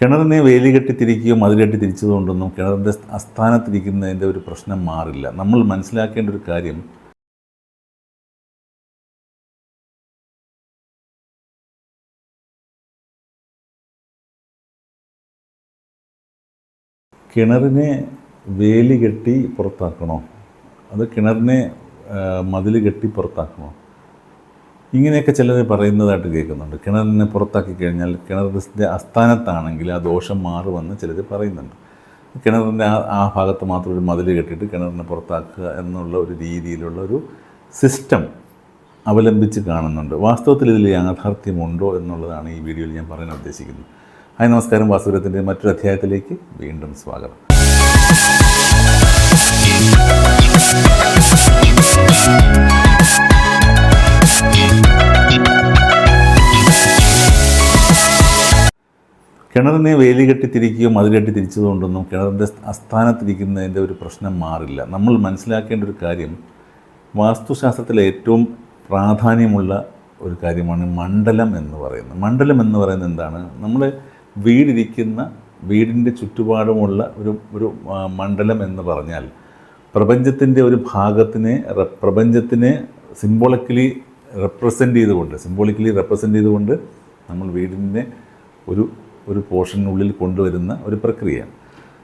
കിണറിനെ വേലി കെട്ടി തിരിക്കുകയോ മതിൽ കെട്ടി തിരിച്ചതുകൊണ്ടൊന്നും കിണറിന്റെ അസ്ഥാനത്തിരിക്കുന്നതിന്റെ ഒരു പ്രശ്നം മാറില്ല. നമ്മൾ മനസ്സിലാക്കേണ്ട ഒരു കാര്യം കിണറിനെ വേലി കെട്ടി പുറത്താക്കണോ? അത് കിണറിനെ മതിൽ കെട്ടി പുറത്താക്കണോ? ഇങ്ങനെയൊക്കെ ചിലർ പറയുന്നതായിട്ട് കേൾക്കുന്നുണ്ട്. കിണറിനെ പുറത്താക്കി കഴിഞ്ഞാൽ കിണറിന്റെ അസ്ഥാനത്താണെങ്കിൽ ആ ദോഷം മാറുമെന്ന് ചിലർ പറയുന്നുണ്ട്. കിണറിന്റെ ആ ആ ഭാഗത്ത് മാത്രം ഒരു മതിൽ കെട്ടിയിട്ട് കിണറിനെ പുറത്താക്കുക എന്നുള്ള ഒരു രീതിയിലുള്ള ഒരു സിസ്റ്റം അവലംബിച്ച് കാണുന്നുണ്ട്. വാസ്തവത്തിൽ ഇതിൽ യാഥാർത്ഥ്യമുണ്ടോ എന്നുള്ളതാണ് ഈ വീഡിയോയിൽ ഞാൻ പറയാൻ ഉദ്ദേശിക്കുന്നത്. ഹായ് നമസ്കാരം. വാസുരത്തിന്റെ മറ്റൊരു അധ്യായത്തിലേക്ക് വീണ്ടും സ്വാഗതം. കിണറിനെ വേലി കെട്ടി തിരിക്കുകയോ മതിൽ കെട്ടി തിരിച്ചതുകൊണ്ടൊന്നും കിണറിന്റെ അസ്ഥാനത്തിരിക്കുന്നതിന്റെ ഒരു പ്രശ്നം മാറില്ല. നമ്മൾ മനസ്സിലാക്കേണ്ട ഒരു കാര്യം വാസ്തുശാസ്ത്രത്തിലെ ഏറ്റവും പ്രാധാന്യമുള്ള ഒരു കാര്യമാണ് മണ്ഡലം എന്ന് പറയുന്നത്. മണ്ഡലം എന്ന് പറയുന്നത് എന്താണ്? നമ്മൾ വീടിരിക്കുന്ന വീടിന്റെ ചുറ്റുപാടുമുള്ള ഒരു ഒരു മണ്ഡലം എന്ന് പറഞ്ഞാൽ പ്രപഞ്ചത്തിന്റെ ഒരു ഭാഗത്തിനെ പ്രപഞ്ചത്തിനെ സിംബോളിക്കലി റെപ്രസെന്റ് ചെയ്തുകൊണ്ട് സിംബോളിക്കലി റെപ്രസെന്റ് ചെയ്തുകൊണ്ട് നമ്മൾ വീടിന്റെ ഒരു ഒരു പോർഷനുള്ളിൽ കൊണ്ടുവരുന്ന ഒരു പ്രക്രിയ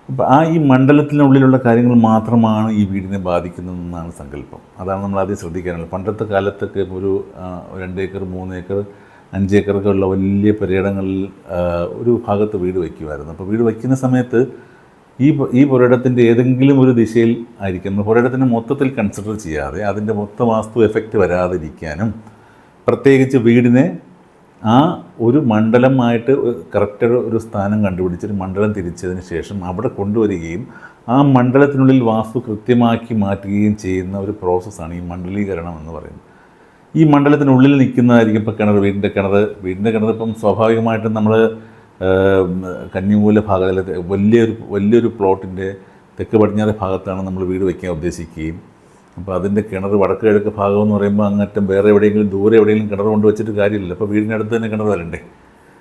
അപ്പോൾ ആ ഈ മണ്ഡലത്തിനുള്ളിലുള്ള കാര്യങ്ങൾ മാത്രമാണ് ഈ വീടിനെ ബാധിക്കുന്നതെന്നാണ് സങ്കല്പം. അതാണ് നമ്മൾ ആദ്യം ശ്രദ്ധിക്കാനുള്ളത് പണ്ടത്തെ കാലത്തൊക്കെ ഒരു രണ്ട് ഏക്കർ മൂന്ന് ഏക്കർ അഞ്ച് ഏക്കറൊക്കെ ഉള്ള വലിയ പുരയിടങ്ങളിൽ ഒരു ഭാഗത്ത് വീട് വയ്ക്കുമായിരുന്നു. അപ്പോൾ വീട് വയ്ക്കുന്ന സമയത്ത് ഈ ഈ പുരയിടത്തിന്റെ ഏതെങ്കിലും ഒരു ദിശയിൽ ആയിരിക്കും. നമ്മൾ മൊത്തത്തിൽ കൺസിഡർ ചെയ്യാതെ അതിന്റെ മൊത്ത വാസ്തു എഫക്റ്റ് വരാതിരിക്കാനും പ്രത്യേകിച്ച് വീടിനെ ആ ഒരു മണ്ഡലമായിട്ട് കറക്റ്റ് ഒരു സ്ഥാനം കണ്ടുപിടിച്ചൊരു മണ്ഡലം തിരിച്ചതിന് ശേഷം അവിടെ കൊണ്ടുവരികയും ആ മണ്ഡലത്തിനുള്ളിൽ വാസ്തു കൃത്യമാക്കി മാറ്റുകയും ചെയ്യുന്ന ഒരു പ്രോസസ്സാണ് ഈ മണ്ഡലീകരണം എന്ന് പറയുന്നത്. ഈ മണ്ഡലത്തിനുള്ളിൽ നിൽക്കുന്നതായിരിക്കും ഇപ്പോൾ കിണർ വീടിന്റെ കിണർ. വീടിന്റെ കിണർ ഇപ്പം സ്വാഭാവികമായിട്ടും നമ്മൾ കന്നിമൂല ഭാഗത്തിൽ വലിയൊരു വലിയൊരു പ്ലോട്ടിന്റെ തെക്ക് പടിഞ്ഞാറ് ഭാഗത്താണ് നമ്മൾ വീട് വയ്ക്കാൻ ഉദ്ദേശിക്കുകയും അപ്പോൾ അതിന്റെ കിണർ വടക്ക് കിഴക്ക് ഭാഗം എന്ന് പറയുമ്പോൾ അങ്ങറ്റം വേറെ എവിടെയെങ്കിലും ദൂരെ എവിടെയെങ്കിലും കിണർ കൊണ്ട് വെച്ചിട്ട് കാര്യമില്ല അപ്പോൾ വീടിനടുത്ത് തന്നെ കിണർ വരണ്ടേ?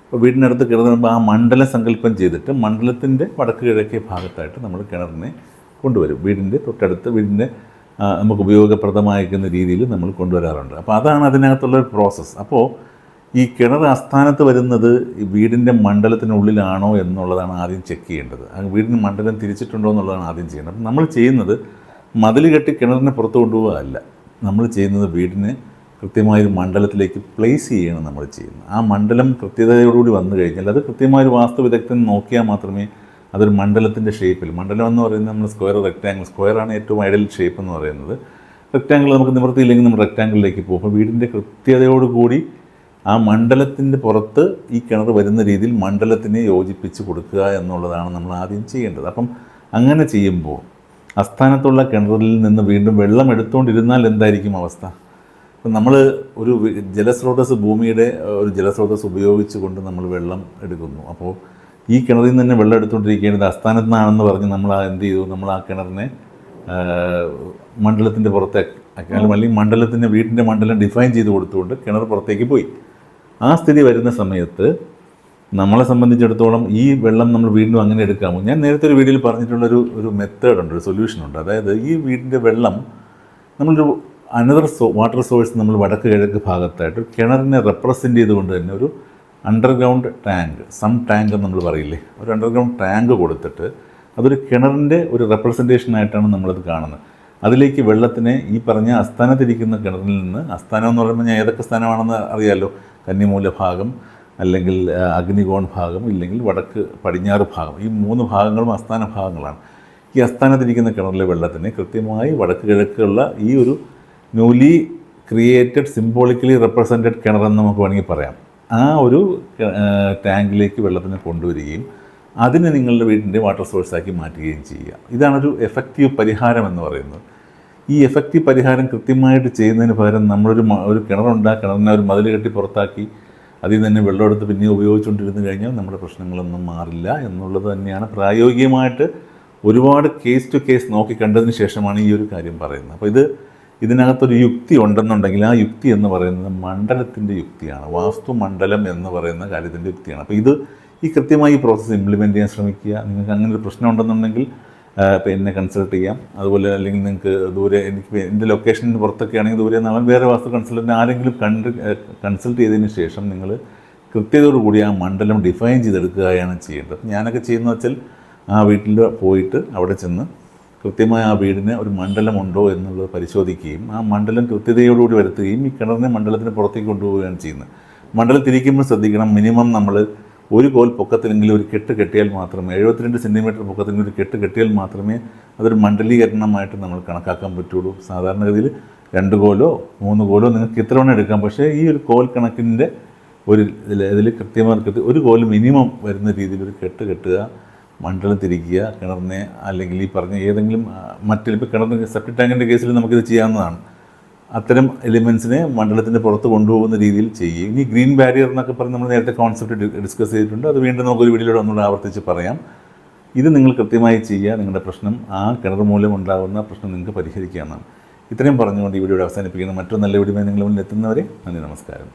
അപ്പോൾ വീടിനടുത്ത് കിണർ വരുമ്പോൾ ആ മണ്ഡല സങ്കല്പം ചെയ്തിട്ട് മണ്ഡലത്തിന്റെ വടക്ക് കിഴക്കേ ഭാഗത്തായിട്ട് നമ്മൾ കിണറിനെ കൊണ്ടുവരും. വീടിന്റെ തൊട്ടടുത്ത് വീടിന്റെ നമുക്ക് ഉപയോഗപ്രദമായിരിക്കുന്ന രീതിയിൽ നമ്മൾ കൊണ്ടുവരാറുണ്ട്. അപ്പോൾ അതാണ് അതിനകത്തുള്ള ഒരു പ്രോസസ്സ്. അപ്പോൾ ഈ കിണർ ആസ്ഥാനത്ത് വരുന്നത് വീടിന്റെ മണ്ഡലത്തിനുള്ളിലാണോ എന്നുള്ളതാണ് ആദ്യം ചെക്ക് ചെയ്യേണ്ടത്. വീടിന്റെ മണ്ഡലം തിരിച്ചിട്ടുണ്ടോ എന്നുള്ളതാണ് ആദ്യം ചെയ്യേണ്ടത്. നമ്മൾ ചെയ്യുന്നത് മതിൽ കെട്ടി കിണറിനെ പുറത്ത് കൊണ്ടുപോകുകയല്ല നമ്മൾ ചെയ്യുന്നത് വീടിന് കൃത്യമായൊരു മണ്ഡലത്തിലേക്ക് പ്ലേസ് ചെയ്യണം നമ്മൾ ചെയ്യുന്നത്. ആ മണ്ഡലം കൃത്യതയോടുകൂടി വന്നു കഴിഞ്ഞാൽ അത് കൃത്യമായൊരു വാസ്തു വിദഗ്ധൻ നോക്കിയാൽ മാത്രമേ അതൊരു മണ്ഡലത്തിന്റെ ഷേപ്പിൽ മണ്ഡലം എന്ന് പറയുന്നത് നമ്മൾ സ്ക്വയർ റെക്റ്റാങ്കിൾ സ്ക്വയറാണ് ഏറ്റവും ഐഡിയൽ ഷേപ്പ് എന്ന് പറയുന്നത്. റെക്റ്റാങ്കിൾ നമുക്ക് നിവൃത്തിയില്ലെങ്കിൽ നമ്മൾ റെക്റ്റാങ്കിളിലേക്ക് പോകും. അപ്പോൾ വീടിന്റെ കൃത്യതയോടുകൂടി ആ മണ്ഡലത്തിന്റെ പുറത്ത് ഈ കിണർ വരുന്ന രീതിയിൽ മണ്ഡലത്തിനെ യോജിപ്പിച്ച് കൊടുക്കുക എന്നുള്ളതാണ് നമ്മൾ ആദ്യം ചെയ്യേണ്ടത്. അപ്പം അങ്ങനെ ചെയ്യുമ്പോൾ അസ്ഥാനത്തുള്ള കിണറിൽ നിന്ന് വീണ്ടും വെള്ളം എടുത്തുകൊണ്ടിരുന്നാൽ എന്തായിരിക്കും അവസ്ഥ? അപ്പം നമ്മൾ ഒരു ജലസ്രോതസ് ഭൂമിയുടെ ഒരു ജലസ്രോതസ് ഉപയോഗിച്ചുകൊണ്ട് നമ്മൾ വെള്ളം എടുക്കുന്നു. അപ്പോൾ ഈ കിണറിൽ നിന്ന് തന്നെ വെള്ളം എടുത്തുകൊണ്ടിരിക്കേണ്ടത് അസ്ഥാനത്ത് നിന്നാണെന്ന് പറഞ്ഞ് നമ്മൾ ആ എന്ത് ചെയ്തു? നമ്മൾ ആ കിണറിനെ മണ്ഡലത്തിന്റെ പുറത്തേക്ക് അല്ലെങ്കിൽ മണ്ഡലത്തിന്റെ വീടിന്റെ മണ്ഡലം ഡിഫൈൻ ചെയ്ത് കൊടുത്തുകൊണ്ട് കിണർ പുറത്തേക്ക് പോയി. ആ സ്ഥിതി വരുന്ന സമയത്ത് നമ്മളെ സംബന്ധിച്ചിടത്തോളം ഈ വെള്ളം നമ്മൾ വീണ്ടും അങ്ങനെ എടുക്കാമോ? ഞാൻ നേരത്തെ ഒരു വീഡിയോയിൽ പറഞ്ഞിട്ടുള്ളൊരു ഒരു മെത്തേഡ് ഉണ്ട് ഒരു സൊല്യൂഷൻ ഉണ്ട്. അതായത് ഈ വീടിന്റെ വെള്ളം നമ്മളൊരു അനദർ സോ വാട്ടർ സോഴ്സ് നമ്മൾ വടക്ക് കിഴക്ക് ഭാഗത്തായിട്ട് കിണറിനെ റെപ്രസെന്റ് ചെയ്തുകൊണ്ട് തന്നെ ഒരു അണ്ടർഗ്രൗണ്ട് ടാങ്ക് സം ടാങ്ക് നമ്മൾ പറയില്ലേ ഒരു അണ്ടർഗ്രൗണ്ട് ടാങ്ക് കൊടുത്തിട്ട് അതൊരു കിണറിന്റെ ഒരു റെപ്രസെന്റേഷനായിട്ടാണ് നമ്മളത് കാണുന്നത്. അതിലേക്ക് വെള്ളത്തിനെ ഈ പറഞ്ഞ അസ്ഥാനത്തിരിക്കുന്ന കിണറിൽ നിന്ന് അസ്ഥാനം എന്ന് പറയുമ്പോൾ ഞാൻ ഏതൊക്കെ സ്ഥാനമാണെന്ന് അറിയാമല്ലോ കന്നിമൂല ഭാഗം അല്ലെങ്കിൽ അഗ്നികോൺ ഭാഗം ഇല്ലെങ്കിൽ വടക്ക് പടിഞ്ഞാറ് ഭാഗം. ഈ മൂന്ന് ഭാഗങ്ങളും അസ്ഥാന ഭാഗങ്ങളാണ്. ഈ അസ്ഥാനത്തിരിക്കുന്ന കിണറിലെ വെള്ളത്തിനെ കൃത്യമായി വടക്ക് കിഴക്കുള്ള ഈ ഒരു ന്യൂലി ക്രിയേറ്റഡ് സിംബോളിക്കലി റെപ്രസെന്റഡ് കിണറെന്ന് നമുക്ക് വേണമെങ്കിൽ പറയാം. ആ ഒരു ടാങ്കിലേക്ക് വെള്ളത്തിനെ കൊണ്ടുവരികയും അതിനെ നിങ്ങളുടെ വീടിന്റെ വാട്ടർ സോഴ്സാക്കി മാറ്റുകയും ചെയ്യുക. ഇതാണൊരു എഫക്റ്റീവ് പരിഹാരം എന്ന് പറയുന്നത്. ഈ എഫക്റ്റീവ് പരിഹാരം കൃത്യമായിട്ട് ചെയ്യുന്നതിന് പകരം നമ്മളൊരു ഒരു കിണറുണ്ടാക്കി കിണറിനെ ഒരു മതിൽ കെട്ടി പുറത്താക്കി അതിൽ തന്നെ വെള്ളമെടുത്ത് പിന്നെ ഉപയോഗിച്ചുകൊണ്ടിരുന്ന് കഴിഞ്ഞാൽ നമ്മുടെ പ്രശ്നങ്ങളൊന്നും മാറില്ല എന്നുള്ളത് തന്നെയാണ് പ്രായോഗികമായിട്ട് ഒരുപാട് കേസ് ടു കേസ് നോക്കി കണ്ടതിന് ശേഷമാണ് ഈ ഒരു കാര്യം പറയുന്നത്. അപ്പോൾ ഇത് ഇതിനകത്തൊരു യുക്തി ഉണ്ടെന്നുണ്ടെങ്കിൽ ആ യുക്തി എന്ന് പറയുന്നത് മണ്ഡലത്തിന്റെ യുക്തിയാണ്. വാസ്തു മണ്ഡലം എന്ന് പറയുന്ന കാര്യത്തിന്റെ യുക്തിയാണ്. അപ്പോൾ ഇത് ഈ കൃത്യമായി ഈ പ്രോസസ്സ് ഇംപ്ലിമെന്റ് ചെയ്യാൻ ശ്രമിക്കുക. നിങ്ങൾക്ക് അങ്ങനെ ഒരു പ്രശ്നം ഉണ്ടെന്നുണ്ടെങ്കിൽ ഇപ്പം കൺസൾട്ട് ചെയ്യാം. അതുപോലെ അല്ലെങ്കിൽ നിങ്ങൾക്ക് ദൂരെ എനിക്ക് എന്റെ ലൊക്കേഷനിൽ പുറത്തൊക്കെ ആണെങ്കിൽ ദൂരെ നാളെ വേറെ വാസ്തു കൺസൾട്ടന്റ് ആരെങ്കിലും കണ്ട് കൺസൾട്ട് ചെയ്തതിന് ശേഷം നിങ്ങൾ കൃത്യതയോടുകൂടി ആ മണ്ഡലം ഡിഫൈൻ ചെയ്തെടുക്കുകയാണ് ചെയ്യേണ്ടത്. ഞാനൊക്കെ ചെയ്യുന്ന വെച്ചാൽ ആ വീട്ടിൽ പോയിട്ട് അവിടെ ചെന്ന് കൃത്യമായ ആ വീടിന് ഒരു മണ്ഡലമുണ്ടോ എന്നുള്ളത് പരിശോധിക്കുകയും ആ മണ്ഡലം കൃത്യതയോടുകൂടി വരുത്തുകയും ഈ കിണറിനെ മണ്ഡലത്തിന് പുറത്തേക്ക് കൊണ്ടുപോവുകയാണ് ചെയ്യുന്നത്. മണ്ഡലം തിരിക്കുമ്പോൾ ശ്രദ്ധിക്കണം മിനിമം നമ്മൾ ഒരു കോൽ പൊക്കത്തിലെങ്കിലും ഒരു കെട്ട് കെട്ടിയാൽ മാത്രമേ എഴുപത്തിരണ്ട് സെന്റിമീറ്റർ പൊക്കത്തിലെങ്കിലും ഒരു കെട്ട് കെട്ടിയാൽ മാത്രമേ അതൊരു മണ്ഡലീകരണമായിട്ട് നമ്മൾ കണക്കാക്കാൻ പറ്റുള്ളൂ. സാധാരണഗതിയിൽ രണ്ട് കോലോ മൂന്ന് കോലോ നിങ്ങൾക്ക് ഇത്ര വേണം എടുക്കാം. പക്ഷേ ഈ ഒരു കോൽ കണക്കിന്റെ ഒരു ഇതിൽ ഇതിൽ കൃത്യമായി കൃത്യ ഒരു കോൽ മിനിമം വരുന്ന രീതിയിൽ ഒരു കെട്ട് കെട്ടുക മണ്ഡലം തിരിക്കുക കിണറിനെ അല്ലെങ്കിൽ ഈ പറഞ്ഞ ഏതെങ്കിലും മറ്റൊരു മറ്റ് ഇപ്പോൾ കിണറിന് സെപ്റ്റിക് ടാങ്കിന്റെ കേസിൽ നമുക്കിത് ചെയ്യാവുന്നതാണ്. അത്തരം എലിമെൻസിനെ മണ്ഡലത്തിന്റെ പുറത്ത് കൊണ്ടുപോകുന്ന രീതിയിൽ ചെയ്യുക ഇനി ഗ്രീൻ ബാരിയർ എന്നൊക്കെ പറഞ്ഞ് നമ്മൾ നേരത്തെ കോൺസെപ്റ്റ് ഡിസ്കസ് ചെയ്തിട്ടുണ്ട്. അത് വീണ്ടും നമുക്കൊരു വീഡിയോയിലൂടെ ഒന്നുകൂടെ ആവർത്തിച്ച് പറയാം. ഇത് നിങ്ങൾ കൃത്യമായി ചെയ്യുക നിങ്ങളുടെ പ്രശ്നം ആ കിണർ മൂലം ഉണ്ടാകുന്ന പ്രശ്നം നിങ്ങൾക്ക് പരിഹരിക്കാമെന്നാണ്. ഇത്രയും പറഞ്ഞുകൊണ്ട് ഈ വീഡിയോ അവസാനിപ്പിക്കുന്ന. മറ്റൊരു നല്ല വീഡിയോ നിങ്ങളുടെ മുന്നിൽ എത്തുന്നവരെ നന്ദി നമസ്കാരം.